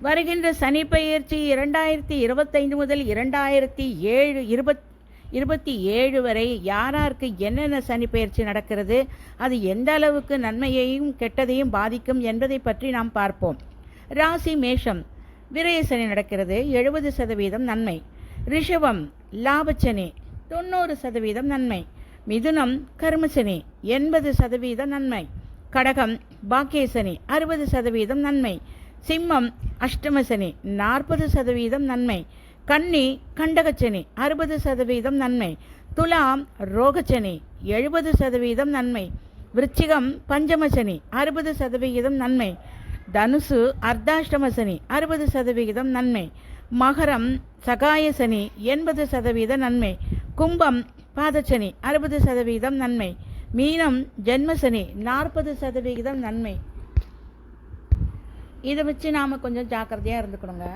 வருகின்ற சனி பயிற்சி இரண்டாயிரத்தி இருபத்தைந்து முதல் இரண்டாயிரத்தி ஏழு இருபத் இருபத்தி ஏழு வரை யாராருக்கு என்னென்ன சனி பயிற்சி நடக்கிறது அது எந்த அளவுக்கு நன்மையையும் கெட்டதையும் பாதிக்கும் என்பதை பற்றி நாம் பார்ப்போம். ராசி மேஷம். விரய சனி நடக்கிறது. எழுபது சதவீதம் நன்மை. ரிஷபம். லாபச்சனி. தொண்ணூறு சதவீதம் நன்மை. மிதுனம். கர்மசனி. எண்பது சதவீதம் நன்மை. கடகம். பாக்கியசனி. அறுபது சதவீதம் நன்மை. சிம்மம் அஷ்டமசனி நாற்பது சதவீதம் நன்மை. கன்னி கண்டகச்சனி அறுபது சதவீதம் நன்மை. துலாம் ரோகச்சனி எழுபது சதவீதம் நன்மை. விருச்சிகம் பஞ்சமசனி அறுபது சதவிகிதம் நன்மை. தனுசு அர்த்தாஷ்டமசனி அறுபது சதவிகிதம் நன்மை. மகரம் சகாயசனி எண்பது சதவீத நன்மை. கும்பம் பாதச்சனி அறுபது சதவீதம் நன்மை. மீனம் ஜென்மசனி நாற்பது சதவிகிதம் நன்மை. இதை வச்சு நாம் கொஞ்சம் ஜாக்கிரதையாக இருந்துக்கணுங்க.